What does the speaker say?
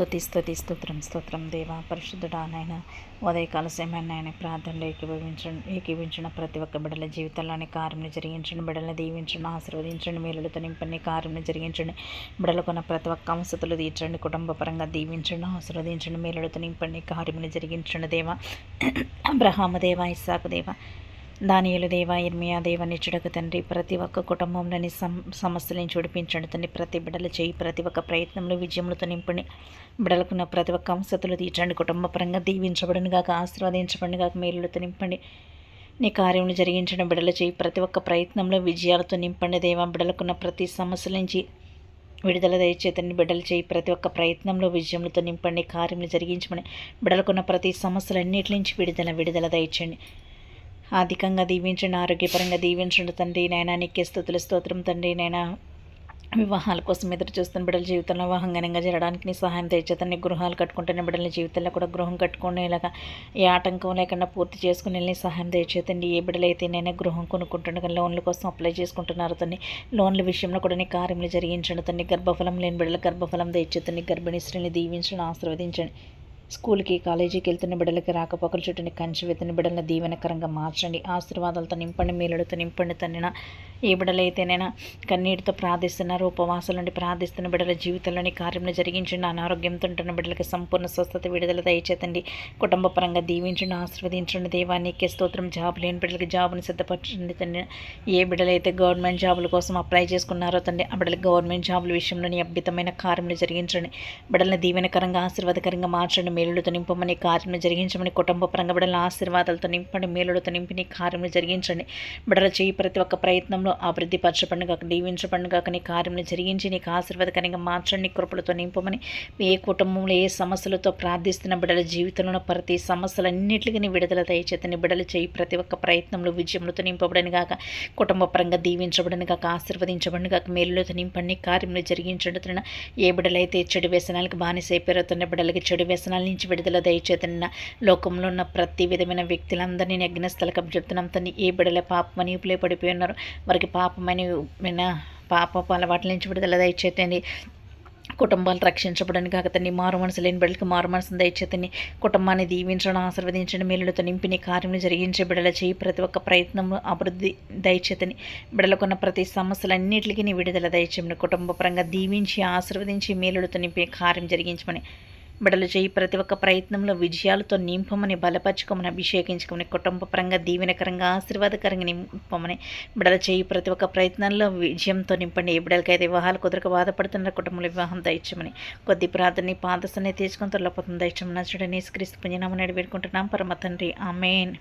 స్థుతి స్థుతి స్తోత్రం స్తోత్రం దేవ పరిశుద్ధుడా నాయన ఉదయకాల సమయాన్ని ఆయన ప్రార్థనలో ఏకీవించిన ప్రతి ఒక్క బిడల జీవితంలోని కార్యం జరిగించండి. బిడలను దీవించండి ఆశీర్వదించండి మేలులతో నింపండి కార్యం జరిగించండి. బిడలకున్న ప్రతి ఒక్క అంశతులు తీర్చండి కుటుంబ పరంగా దీవించండి ఆశీర్వదించండి మేలులతో నింపండి కార్యం జరిగించండి దేవ. అబ్రహామ దేవ ఇస్సాకు దేవ. దానియులు దేవ ఇర్మియా దేవ నిచ్చుడకు తండ్రి ప్రతి ఒక్క కుటుంబంలోని సమ సమస్యలను చూడిపించండి తండ్రి. ప్రతి బిడ్డలు చేయి ప్రతి ఒక్క ప్రయత్నంలో విజయములతో నింపండి బిడలకున్న ప్రతి ఒక్క అంశతులు తీర్చండి. కుటుంబపరంగా దీవించబడిన గాక ఆశీర్వదించబడిన గాక మేలులతో నింపండి. నీ కార్యములు జరిగించడం బిడలు చేయి ప్రతి ఒక్క ప్రయత్నంలో విజయాలతో నింపండి దేవ. బిడలకున్న ప్రతి సమస్యల నుంచి విడుదల దయచేతని బిడ్డలు చేయి ప్రతి ఒక్క ప్రయత్నంలో విజయములతో నింపండి. కార్యములు జరిగించమని. బిడలకున్న ప్రతి సమస్యలన్నిటి నుంచి విడుదల విడుదల దయచండి అధికంగా దీవించండి ఆరోగ్యపరంగా దీవించండి తండ్రి. నైనా నీకే స్థుతుల స్తోత్రం తండ్రి. నైనా వివాహాల కోసం ఎదురు చూస్తున్న బిడ్డల జీవితంలో వివాహంగా జరగడానికి నీ సహాయం తెచ్చేతన్ని గృహాలు కట్టుకుంటున్న బిడ్డల జీవితంలో కూడా గృహం కట్టుకునేలాగా ఏ ఆటంకం లేకుండా పూర్తి చేసుకుని నీ సహాయం తెచ్చేతండి ఏ బిడ్డలైతే నేనే గృహం కొనుక్కుంటుండగా లోన్ల కోసం అప్లై చేసుకుంటున్నారు తన్ని లోన్ల విషయంలో కూడా నీ కార్యములు జరిగించండి తన్ని గర్భఫలం లేని బిడ్డల గర్భఫలం తెచ్చేతండి గర్భిణీ స్త్రీని దీవించండి ఆశీర్వదించండి. స్కూల్కి కాలేజీకి వెళ్తున్న బిడ్డలకి రాకపోకలు చుట్టూని కంచి వెతున్న బిడ్డలను దీవెనకరంగా మార్చండి. ఆశీర్వాదాలతో నింపండి మేలులతో నింపండి తన్నిన ఏ బిడ్డలైతేనైనా కన్నీటితో ప్రార్థిస్తున్నారు. ఉపవాసాల నుండి ప్రార్థిస్తున్న బిడ్డల జీవితంలోని కార్యంలో జరిగించండి. అనారోగ్యంతో ఉంటున్న బిడ్డలకి సంపూర్ణ స్వస్థత విడుదల దయచేతండి. కుటుంబ పరంగా దీవించండి ఆశీర్వదించండి. దేవానికి స్తోత్రం. జాబ్ లేని బిడ్డలకి జాబ్ని సిద్ధపరచండి తండ్రి ఏ బిడ్డలైతే గవర్నమెంట్ జాబుల కోసం అప్లై చేసుకున్నారో తండ్రి ఆ బిడ్డలకి గవర్నమెంట్ జాబుల విషయంలోని అద్భుతమైన కార్యములు జరిగించండి. బిడ్డలను దీవెనకరంగా ఆశీర్వాదకరంగా మార్చండి. మేలులతో నింపమని కార్యం జరిగించమని కుటుంబ పరంగా బిడ్డల ఆశీర్వాదాలతో నింపండి మేలులతో నింపి నీ కార్యం జరిగించండి. బిడ్డల చేయి ప్రతి ఒక్క ప్రయత్నంలో అభివృద్ధి పరచబడిన కాక దీవించబడిన కాక నీ కార్యం జరిగించి నీకు ఆశీర్వాదకరంగా మార్చండి కృపలతో నింపమని ఏ కుటుంబంలో ఏ సమస్యలతో ప్రార్థిస్తున్న బిడ్డల జీవితంలో ప్రతి సమస్యలన్నింటికి నీ విడుదల దయచేతని బిడ్డలు చేయి ప్రతి ఒక్క ప్రయత్నంలో విజయములతో నింపబడని కాక కుటుంబ పరంగా దీవించబడని కాక ఆశీర్వదించబడిన కాక మేలులతో నింపండి కార్యములు జరిగించండి ఏ బిడ్డలైతే చెడు వ్యసనాలకు బానిసైపోతున్న బిడ్డలకి చెడు వ్యసనాలు నుంచి విడుదల దయచేతన్న లోకంలో ఉన్న ప్రతి విధమైన వ్యక్తులందరినీ యజ్ఞస్థలకు చెప్తున్నాం. తన్ని ఏ బిడల పాపమని ఉపలే పడిపోయి ఉన్నారు. వారికి పాపమని పాప అలవాట్ల నుంచి విడుదల దయచేతండి కుటుంబాలు రక్షించబడని కాక తన్ని మారు మనసు లేని బిడ్డలకు మారు మనసును దయచేతని కుటుంబాన్ని దీవించడం ఆశీర్వదించడం మేలులతో నింపిని కార్యం జరిగించే బిడ్డల చేయి ప్రతి ఒక్క ప్రయత్నము అభివృద్ధి దయచేతని బిడ్డలకున్న ప్రతి సమస్యలన్నింటికి నీ విడుదల దయచేమని కుటుంబ పరంగా దీవించి ఆశీర్వదించి మేలులతో నింపి కార్యం జరిగించమని బిడలు చేయి ప్రతి ఒక్క ప్రయత్నంలో విజయాలతో నింపమని బలపరచుకోమని అభిషేకించుకోమని కుటుంబ పరంగా దీవెనకరంగా ఆశీర్వాదకరంగా నింపమని బిడల చేయి ప్రతి ఒక్క ప్రయత్నంలో విజయంతో నింపండి. ఏ బిడలకైతే వివాహాలు కుదరక బాధపడుతున్న కుటుంబంలో వివాహం దయచమని కొద్ది ప్రార్థనని పాదసనే తీసుకొని తొలపోతుంది దయచమని చూడని క్రీస్తు పుణ్యనామని వేడుకుంటున్నాం. పరమ తండ్రి. ఆమెన్.